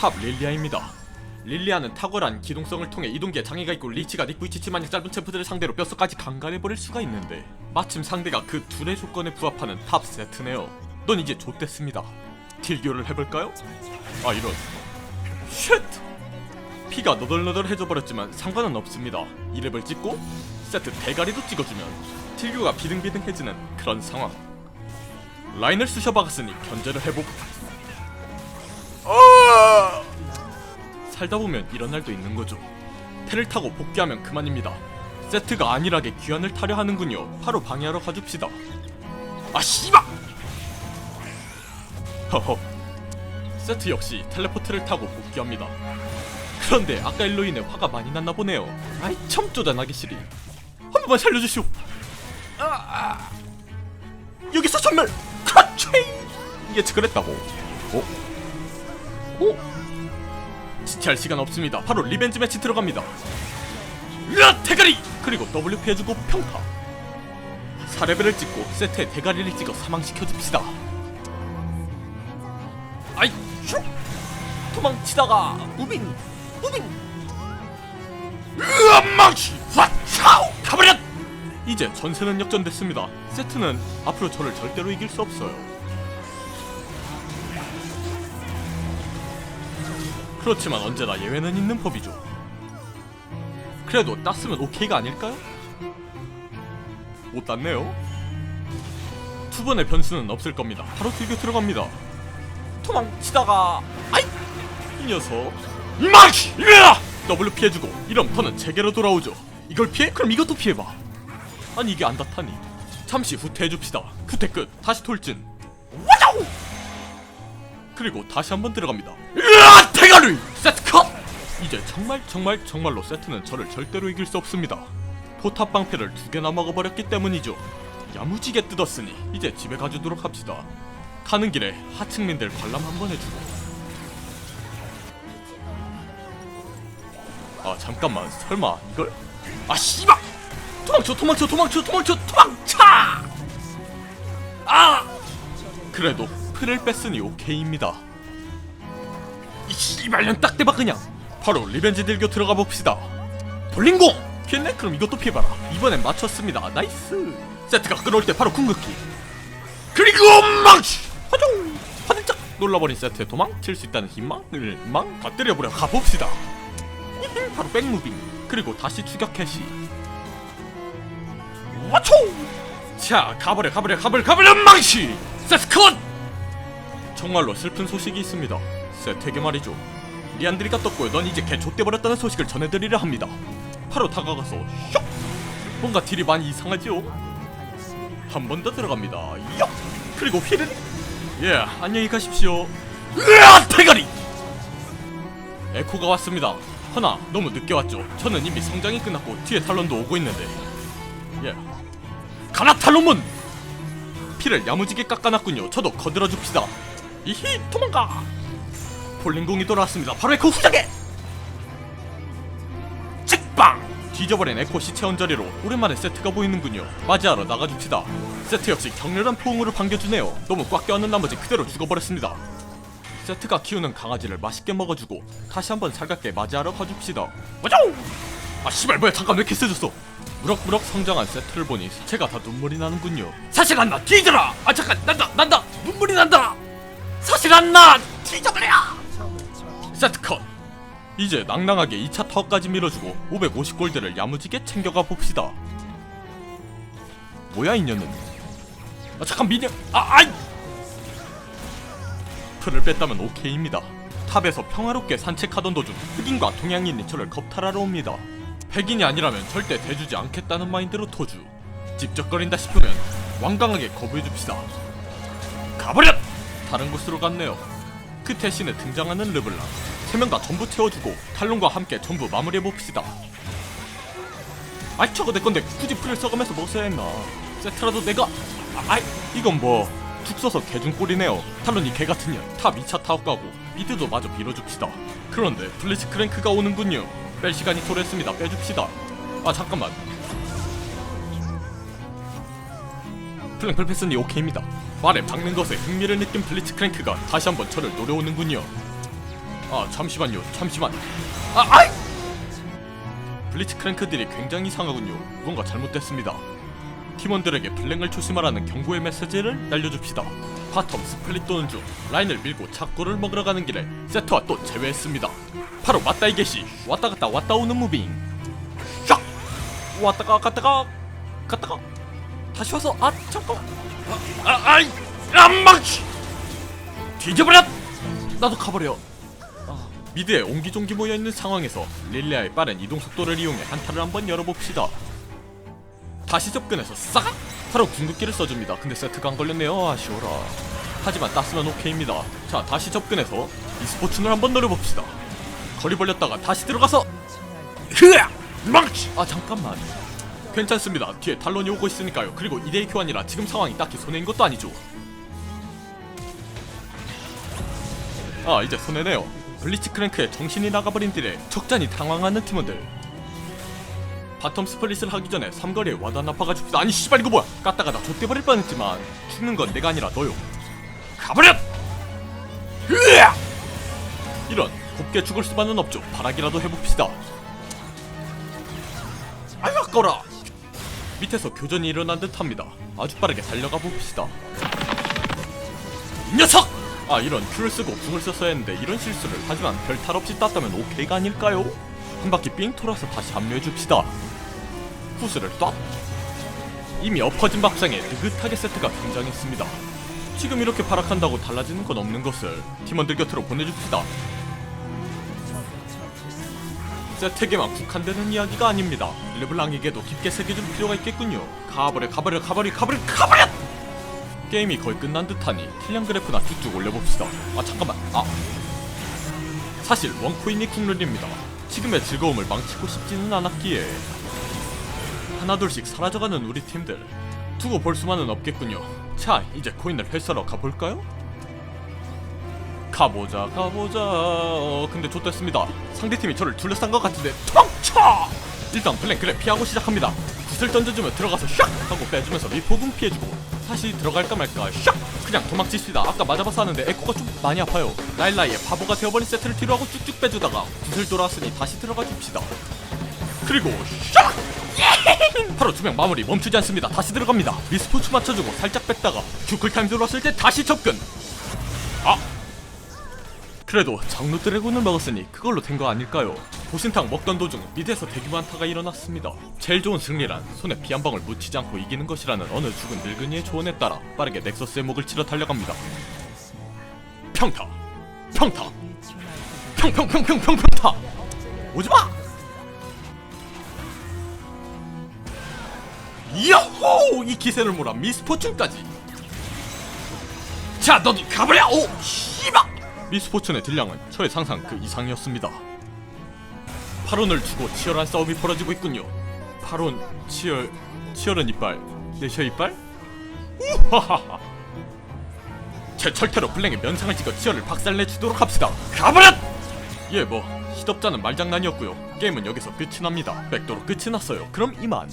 탑 릴리아입니다. 릴리아는 탁월한 기동성을 통해 이동기에 장애가 있고 리치가 니꾸이치치 마냥 짧은 챔프들을 상대로 뼛속까지 강간해버릴 수가 있는데 마침 상대가 그 둘의 조건에 부합하는 탑 세트네요. 넌 이제 좆됐습니다. 딜교를 해볼까요? 아 이런 쉣! 피가 너덜너덜해져 버렸지만 상관은 없습니다. 2렙을 찍고 세트 대가리도 찍어주면 딜교가 비등비등해지는 그런 상황. 라인을 쑤셔박았으니 견제를 해보고 살다 보면 이런 날도 있는 거죠. 패를 타고 복귀하면 그만입니다. 세트가 안일하게 귀환을 타려 하는군요. 바로 방해하러 가줍시다. 아 씨발! 허허. 세트 역시 텔레포트를 타고 복귀합니다. 그런데 아까 일로 인해 화가 많이 났나 보네요. 아이 참 쪼잔하기 싫이. 한 번만 살려주시오. 아, 아. 여기서 전멸. 크러치. 예측을 했다고. 어? 어? 지체할 시간 없습니다. 바로 리벤지 매치 들어갑니다. 으아 대가리! 그리고 W 피해주고 평타. 4레벨을 찍고 세트에 대가리를 찍어 사망시켜줍시다. 아이 슉! 도망치다가 무빙 무빙 으아 망치 화차오 가버렸! 이제 전세는 역전됐습니다. 세트는 앞으로 저를 절대로 이길 수 없어요. 그렇지만 언제나 예외는 있는 법이죠. 그래도 땄으면 오케이가 아닐까요? 못 땄네요. 두 번의 변수는 없을 겁니다. 바로 들교 들어갑니다. 도망치다가 아이 이 녀석 마치 이래라 더블로 피해주고 이럼 턴은 제게로 돌아오죠. 이걸 피해? 그럼 이것도 피해봐. 아니 이게 안 닿다니. 잠시 후퇴해줍시다. 후퇴 끝. 다시 돌진. 와자우! 그리고 다시 한번 들어갑니다. 대가리! 세트 컷! 이제 정말 정말 정말로 세트는 저를 절대로 이길 수 없습니다. 포탑 방패를 두 개나 먹어버렸기 때문이죠. 야무지게 뜯었으니 이제 집에 가주도록 합시다. 가는 길에 하층민들 관람 한번 해주고. 아 잠깐만 설마 이걸? 아 씨발! 도망쳐 도망쳐 도망쳐 도망쳐 도망쳐! 아! 그래도 풀을 뺐으니 오케이입니다. 이 씨발년 딱 대박 그냥. 바로 리벤지 딜교 들어가 봅시다. 볼링공! 피했네? 그럼 이것도 피해봐라. 이번엔 맞췄습니다. 나이스. 세트가 끌어올 때 바로 궁극기. 그리고 망치! 화종! 화들짝 놀라버린 세트에 도망칠 수 있다는 희망을 망? 다 때려버려 가봅시다. 바로 백무빙. 그리고 다시 추격 캐시. 와초! 자 가버려 가버려 가버려 가버려 망치! 세트 컷! 정말로 슬픈 소식이 있습니다. 세트에게 말이죠. 리안드리가 떴고요. 넌 이제 개 좆돼버렸다는 소식을 전해드리려 합니다. 바로 다가가서 슉! 뭔가 딜이 많이 이상하죠? 한번 더 들어갑니다. 역! 그리고 휠은 예 안녕히 가십시오. 으아 대가리! 에코가 왔습니다. 허나 너무 늦게 왔죠. 저는 이미 성장이 끝났고 뒤에 탈론도 오고 있는데 예 가라 탈론문! 피를 야무지게 깎아놨군요. 저도 거들어 줍시다. 이히 도망가! 폴링공이 돌아왔습니다. 바로 에코 후작에! 찍빵! 뒤져버린 에코 시체 언저리로 오랜만에 세트가 보이는군요. 맞이하러 나가줍시다. 세트 역시 격렬한 포옹으로 반겨주네요. 너무 꽉 껴안는 나머지 그대로 죽어버렸습니다. 세트가 키우는 강아지를 맛있게 먹어주고 다시 한번 살갑게 맞이하러 가줍시다. 와자우! 아 씨발 뭐야 잠깐 왜 이렇게 세졌어? 무럭무럭 성장한 세트를 보니 제가 다 눈물이 나는군요. 사실 안 나, 뒤져라! 아 잠깐 난다, 난다, 눈물이 난다. 사실 안 나, 뒤져버려! 세트 컷. 이제 낭낭하게 2차 타워까지 밀어주고 550골드를 야무지게 챙겨가 봅시다. 뭐야 인연은? 아 잠깐 미녀, 아 아이! 풀을 뺐다면 오케이입니다. 탑에서 평화롭게 산책하던 도중 흑인과 동양인이 저를 겁탈하러 옵니다. 백인이 아니라면 절대 대주지 않겠다는 마인드로 토주. 찝쩍거린다 싶으면 완강하게 거부해줍시다. 가버려! 다른 곳으로 갔네요. 그 대신에 등장하는 르블랑. 세 명 다 전부 채워주고 탈론과 함께 전부 마무리해 봅시다. 아이 저거 내 건데 굳이 풀을 썩으면서 먹었어야 했나. 세트라도 내가 아, 아이 이건 뭐죽 써서 개중 꼴이네요. 탈론이 개 같은 년. 탑 2차 타워 가고 미드도 마저 밀어줍시다. 그런데 블리츠 크랭크가 오는군요. 뺄 시간이 도래했습니다. 빼줍시다. 아 잠깐만. 플랭플 패스니 오케이입니다. 말에 박는 것에 흥미를 느낀 블리츠 크랭크가 다시 한번 저를 노려오는군요. 아 잠시만요 잠시만. 아 아이! 블리츠 크랭크들이 굉장히 이상하군요. 뭔가 잘못됐습니다. 팀원들에게 블랭을 조심하라는 경고의 메시지를 날려줍시다. 바텀 스플릿 도는 중 라인을 밀고 착고를 먹으러 가는 길에 세트와 또 제외했습니다. 바로 맞다 이게시 왔다 갔다 왔다 오는 무빙. 샥 왔다가 갔다가 갔다가. 다시 와서 아 잠깐만 아, 아 아이 안망치! 뒤져버렸 나도 가버려 미드에 옹기종기 모여있는 상황에서 릴리아의 빠른 이동 속도를 이용해 한타를 한번 열어봅시다. 다시 접근해서 싹! 바로 궁극기를 써줍니다. 근데 세트가 안 걸렸네요. 아쉬워라. 하지만 땄으면 오케이입니다. 자 다시 접근해서 이스포츠를 한번 노려봅시다. 거리 벌렸다가 다시 들어가서 흐아! 망치! 아 잠깐만. 괜찮습니다. 뒤에 탈론이 오고 있으니까요. 그리고 2대2 교환이라 지금 상황이 딱히 손해인 것도 아니죠. 아 이제 손해네요 블리츠 크랭크에 정신이 나가버린 딜에 적잖이 당황하는 팀원들. 바텀 스플릿을 하기 전에 삼거리에 와다 나파가 줍시다. 아니 씨발 이거 뭐야? 깠다가 나 좆대버릴 뻔했지만 죽는 건 내가 아니라 너요. 가버렸! 으아! 이런 곱게 죽을 수만은 없죠. 바라기라도 해봅시다. 아유 아까워라! 밑에서 교전이 일어난 듯합니다. 아주 빠르게 달려가 봅시다. 이 녀석! 아 이런 큐를 쓰고 궁을 썼어야 했는데 이런 실수를 하지만 별 탈 없이 땄다면 오케이가 아닐까요? 한 바퀴 삥 돌아서 다시 합류해줍시다. 후스를 ጧ. 이미 엎어진 밥상에 느긋하게 세트가 등장했습니다. 지금 이렇게 발악한다고 달라지는 건 없는 것을 팀원들 곁으로 보내줍시다. 세트에게만 국한되는 이야기가 아닙니다. 르블랑에게도 깊게 새겨줄 필요가 있겠군요. 가버려 가버려 가버려 가버려 가버려 게임이 거의 끝난 듯하니 킬량 그래프나 쭉쭉 올려봅시다. 아 잠깐만. 아. 사실 원코인이 국룰입니다. 지금의 즐거움을 망치고 싶지는 않았기에 하나둘씩 사라져가는 우리 팀들. 두고 볼 수만은 없겠군요. 자 이제 코인을 회사로 가볼까요? 가보자 가보자. 어 근데 좋됐습니다. 상대팀이 저를 둘러싼 것 같은데. 텅쳐! 일단 블랭크를 피하고 시작합니다. 굿을 던져주면 들어가서 샥! 하고 빼주면서 미포궁 피해주고 다시 들어갈까 말까. 샥! 그냥 도망치시다. 아까 맞아봐서 하는데 에코가 좀 많이 아파요. 라일라이의 바보가 되어버린 세트를 뒤로 하고 쭉쭉 빼주다가 굿을 돌아왔으니 다시 들어가 줍시다. 그리고 샥! 바로 두 명 마무리. 멈추지 않습니다. 다시 들어갑니다. 리스포츠 맞춰주고 살짝 뺐다가 큐클 타임 들어왔을 때 다시 접근. 아! 그래도 장루 드래곤을 먹었으니 그걸로 된 거 아닐까요? 보신탕 먹던 도중 미드에서 대규모 한타가 일어났습니다. 제일 좋은 승리란 손에 피 한 방울 묻히지 않고 이기는 것이라는 어느 죽은 늙은이의 조언에 따라 빠르게 넥서스의 목을 치러 달려갑니다. 평타! 평타! 평평평평평 평타! 오지마! 야호! 이 기세를 몰아 미스포춘까지! 자 너도 가버려! 오! 씨발! 미스포츠의 딜량은 저의 상상 그 이상이었습니다. 8원을 주고 치열한 싸움이 벌어지고 있군요. 8원, 치열, 치열한 이빨, 내셔 이빨? 우하하하. 제 철퇴로 블랭의 면상을 찍어 치열을 박살내 주도록 합시다. 가버렸! 예, 뭐 시덥잖은 말장난이었고요. 게임은 여기서 끝이 납니다. 백도로 끝이 났어요. 그럼 이만.